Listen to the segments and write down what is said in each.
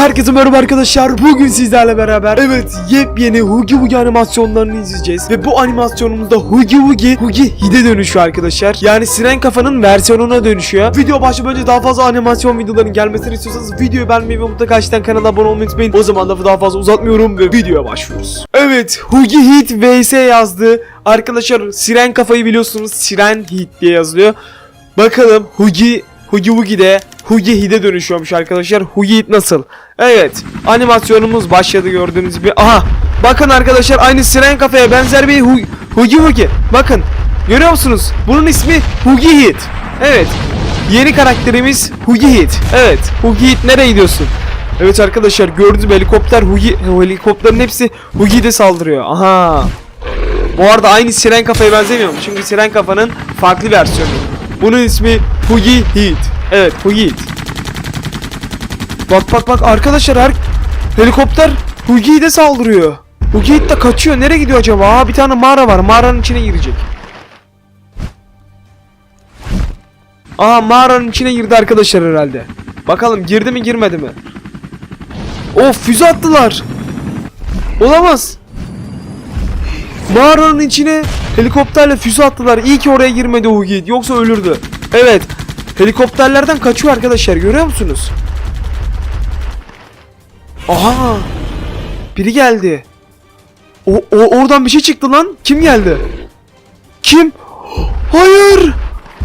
Herkese merhaba arkadaşlar. Bugün sizlerle beraber evet yepyeni Hugi Hugi animasyonlarını izleyeceğiz. Ve bu animasyonumuzda Hugi Hugi Hugi Hide dönüşüyor arkadaşlar. Yani Siren Kafa'nın versiyonuna dönüşüyor. Video başlamadan önce daha fazla animasyon videoların gelmesini istiyorsanız videoyu beğenmeyi ve mutlaka açtan kanala abone olmayı unutmayın. O zaman lafı daha fazla uzatmıyorum ve videoya başlıyoruz. Evet Hugi Hit vs yazdı. Arkadaşlar Siren Kafa'yı biliyorsunuz Siren Hit diye yazılıyor. Bakalım Hugi Hugi Hugi'de Hugi Hid'e dönüşüyormuş arkadaşlar. Hugi Hid nasıl? Evet. Animasyonumuz başladı gördüğünüz gibi. Aha. Bakın arkadaşlar aynı Siren Kafa'ya benzer bir Hu- Hugi Hugi. Bakın. Görüyor musunuz? Bunun ismi Hugi Hid. Evet. Yeni karakterimiz Hugi Hid. Evet. Hugi Hid nereye gidiyorsun? Evet arkadaşlar gördüğünüz helikopter Hugi helikopterin hepsi Hugi'de saldırıyor. Aha. Bu arada aynı Siren Kafa'ya benzemiyor mu? Çünkü Siren Kafa'nın farklı versiyonu. Bunun ismi Hugi Heat. Evet Hugi Heat. Bak bak bak arkadaşlar her helikopter Hugi'ye de saldırıyor. Hugi de kaçıyor. Nereye gidiyor acaba? Aa, bir tane mağara var. Mağaranın içine girecek. Aa mağaranın içine girdi arkadaşlar herhalde. Bakalım girdi mi girmedi mi? Of füze attılar. Olamaz. Mağaranın içine helikopterle füze attılar. İyi ki oraya girmedi Hugi. Yoksa ölürdü. Evet. Helikopterlerden kaçıyor arkadaşlar. Görüyor musunuz? Aha. Biri geldi. O, o oradan bir şey çıktı lan. Kim geldi? Kim? Hayır.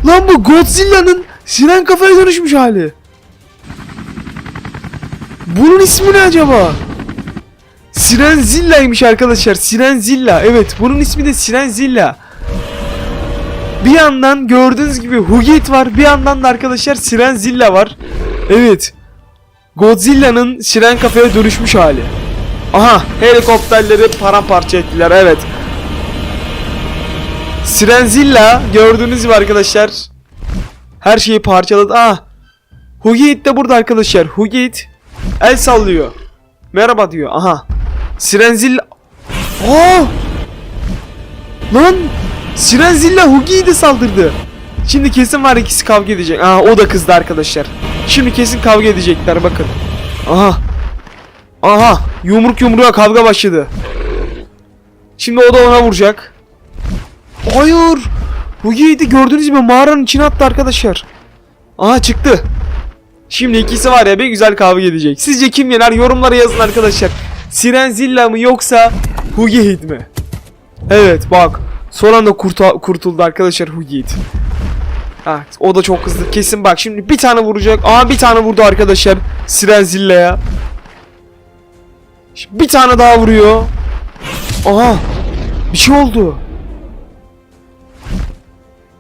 Lan bu Godzilla'nın siren kafaya dönüşmüş hali. Bunun ismi ne acaba? Sirenzilla'ymış arkadaşlar. Sirenzilla. Evet bunun ismi de Sirenzilla. Bir yandan gördüğünüz gibi Hugit var. Bir yandan da arkadaşlar Sirenzilla var. Evet. Godzilla'nın siren kafaya dönüşmüş hali. Aha helikopterleri paramparça ettiler evet. Sirenzilla gördüğünüz gibi arkadaşlar. Her şeyi parçaladı. Ah. Hugit de burada arkadaşlar. Hugit el sallıyor. Merhaba diyor. Aha. Sirenzilla... Aa! Lan! Sirenzilla Hugi'yi de saldırdı. Şimdi kesin var ikisi kavga edecek. Aa o da kızdı arkadaşlar. Şimdi kesin kavga edecekler bakın. Aha. Aha. Yumruk yumruğa kavga başladı. Şimdi o da ona vuracak. Hayır. Hugi'yi de gördüğünüz gibi mağaranın içine attı arkadaşlar. Aha çıktı. Şimdi ikisi var ya bir güzel kavga edecek. Sizce kim yener? Yorumlara yazın arkadaşlar. Sirenzilla mı yoksa Hugihid mi? Evet bak. Son anda kurtuldu arkadaşlar Hugihid. Ha, o da çok hızlı. Kesin bak şimdi bir tane vuracak. Aa bir tane vurdu arkadaşlar. Sirenzilla'ya. Şimdi Bir tane daha vuruyor. Aha. Bir şey oldu.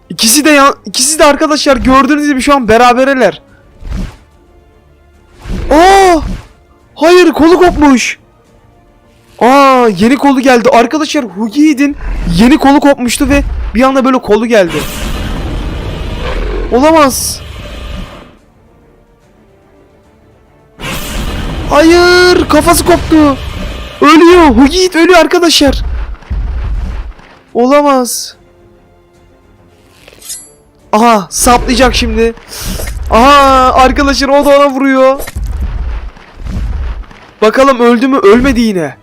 İkisi de ya ikisi de arkadaşlar gördüğünüz gibi şu an berabereler. Aa! Hayır kolu kopmuş. Aa yeni kolu geldi. Arkadaşlar Hugi'nin yeni kolu kopmuştu ve bir anda böyle kolu geldi. Olamaz. Hayır kafası koptu. Ölüyor. Hugi ölüyor arkadaşlar. Olamaz. Aha saplayacak şimdi. Aha arkadaşlar o da ona vuruyor. Bakalım öldü mü? Ölmedi yine.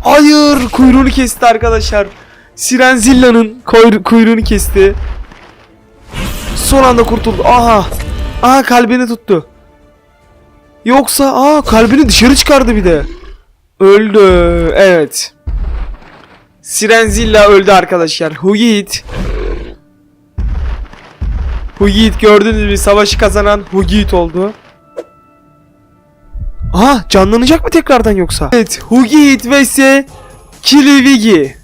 Hayır kuyruğunu kesti arkadaşlar. Sirenzilla'nın kuyru- kuyruğunu kesti. Son anda kurtuldu. Aha. Aha kalbini tuttu. Yoksa aa kalbini dışarı çıkardı bir de. Öldü. Evet. Sirenzilla öldü arkadaşlar. Hugit. Hugit gördüğünüz gibi savaşı kazanan Hugit oldu. Aha canlanacak mı tekrardan yoksa? Evet Hugit vs Kilivigi.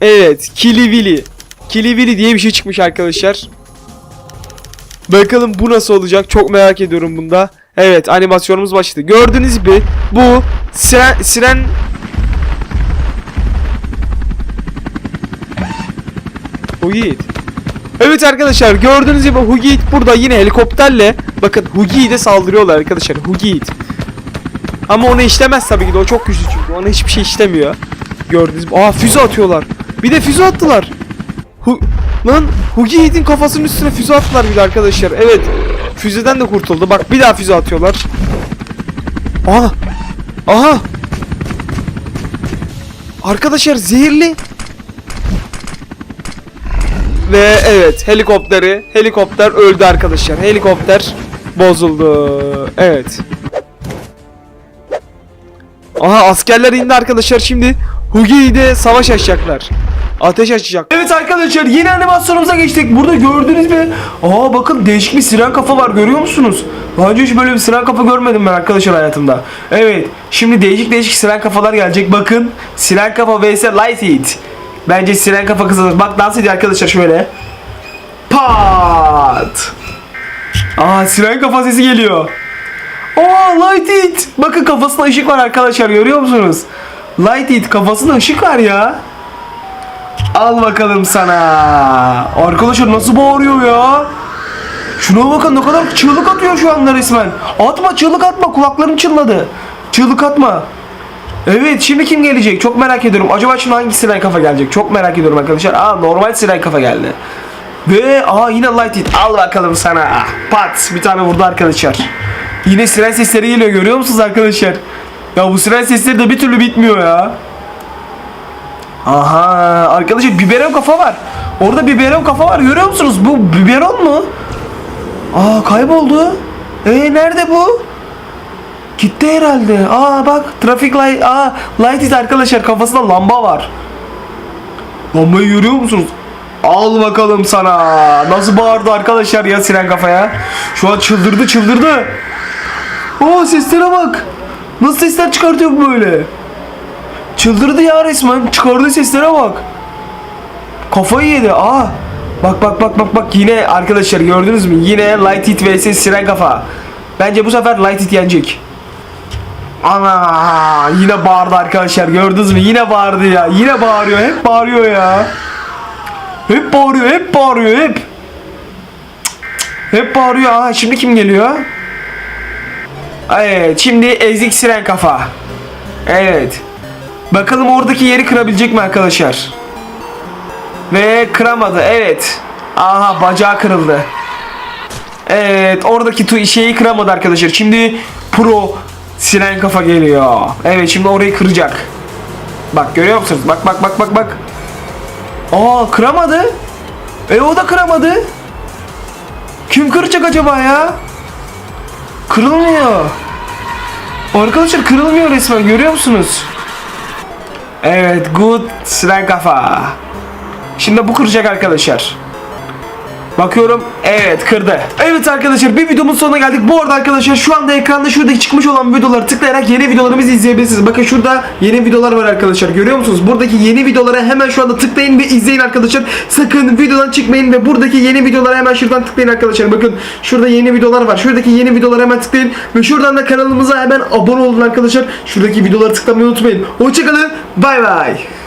Evet Kilivili. Kilivili diye bir şey çıkmış arkadaşlar. Bakalım bu nasıl olacak çok merak ediyorum bunda. Evet animasyonumuz başladı. Gördüğünüz gibi bu siren, siren Hugit. Evet arkadaşlar gördüğünüz gibi Hugit burada yine helikopterle bakın Hugit'e saldırıyorlar arkadaşlar Hugit. Ama onu işlemez tabii ki de o çok güçlü çünkü ona hiçbir şey işlemiyor. Gördüğünüz gibi aa füze atıyorlar. Bir de füze attılar. Lan Hugit'in kafasının üstüne füze attılar bir de arkadaşlar. Evet. füzeden de kurtuldu. Bak bir daha füze atıyorlar. Aha. Aha. Arkadaşlar zehirli. Ve evet helikopteri helikopter öldü arkadaşlar. Helikopter bozuldu. Evet. Aha askerler indi arkadaşlar şimdi Hugi ile savaş açacaklar. Ateş açacak. Evet arkadaşlar yeni animasyonumuza geçtik. Burada gördünüz mü? Aa bakın değişik bir siren kafa var görüyor musunuz? Daha önce hiç böyle bir siren kafa görmedim ben arkadaşlar hayatımda. Evet şimdi değişik değişik siren kafalar gelecek. Bakın siren kafa vs light hit. Bence siren kafa kazanır. Bak dans ediyor arkadaşlar şöyle. Pat. Aa siren kafa sesi geliyor. Aa Light It. Bakın kafasında ışık var arkadaşlar görüyor musunuz? Light It kafasında ışık var ya. Al bakalım sana. Arkadaşlar nasıl bağırıyor ya? Şuna bakın ne kadar çığlık atıyor şu anda resmen. Atma çığlık atma kulaklarım çınladı. Çığlık atma. Evet şimdi kim gelecek? Çok merak ediyorum. Acaba şimdi hangi siren kafa gelecek? Çok merak ediyorum arkadaşlar. Aa normal siren kafa geldi. Ve aa yine light it. Al bakalım sana. Pat bir tane vurdu arkadaşlar. Yine siren sesleri geliyor görüyor musunuz arkadaşlar? Ya bu siren sesleri de bir türlü bitmiyor ya. Aha arkadaşlar biberon kafa var. Orada biberon kafa var görüyor musunuz? Bu biberon mu? Aa kayboldu. E nerede bu? Gitti herhalde. Aa bak trafik light. Aa light it arkadaşlar kafasında lamba var. Lambayı görüyor musunuz? Al bakalım sana. Nasıl bağırdı arkadaşlar ya siren kafaya. Şu an çıldırdı çıldırdı. Oo seslere bak. Nasıl sesler çıkartıyor böyle? Çıldırdı ya resmen. Çıkardığı seslere bak. Kafayı yedi. Aa. Bak bak bak bak bak yine arkadaşlar gördünüz mü? Yine Light Hit vs Siren Kafa. Bence bu sefer Light Hit yenecek. Ana yine bağırdı arkadaşlar gördünüz mü? Yine bağırdı ya. Yine bağırıyor. Hep bağırıyor ya. Hep bağırıyor, hep bağırıyor, hep. Hep bağırıyor. Aa şimdi kim geliyor? Evet, şimdi ezik siren kafa. Evet. Bakalım oradaki yeri kırabilecek mi arkadaşlar? Ve kıramadı. Evet. Aha bacağı kırıldı. Evet, oradaki şeyi kıramadı arkadaşlar. Şimdi pro siren kafa geliyor. Evet, şimdi orayı kıracak. Bak görüyor musunuz? Bak bak bak bak bak. Aa kıramadı. E o da kıramadı. Kim kıracak acaba ya? Kırılmıyor. Arkadaşlar kırılmıyor resmen görüyor musunuz? Evet good siren kafa. Şimdi bu kıracak arkadaşlar. Bakıyorum evet kırdı. Evet arkadaşlar bir videomun sonuna geldik. Bu arada arkadaşlar şu anda ekranda şuradaki çıkmış olan videoları tıklayarak yeni videolarımızı izleyebilirsiniz. Bakın şurada yeni videolar var arkadaşlar. Görüyor musunuz? Buradaki yeni videolara hemen şu anda tıklayın ve izleyin arkadaşlar. Sakın videodan çıkmayın ve buradaki yeni videolara hemen şuradan tıklayın arkadaşlar. Bakın şurada yeni videolar var. Şuradaki yeni videolara hemen tıklayın ve şuradan da kanalımıza hemen abone olun arkadaşlar. Şuradaki videoları tıklamayı unutmayın. Hoşçakalın. Bay bay.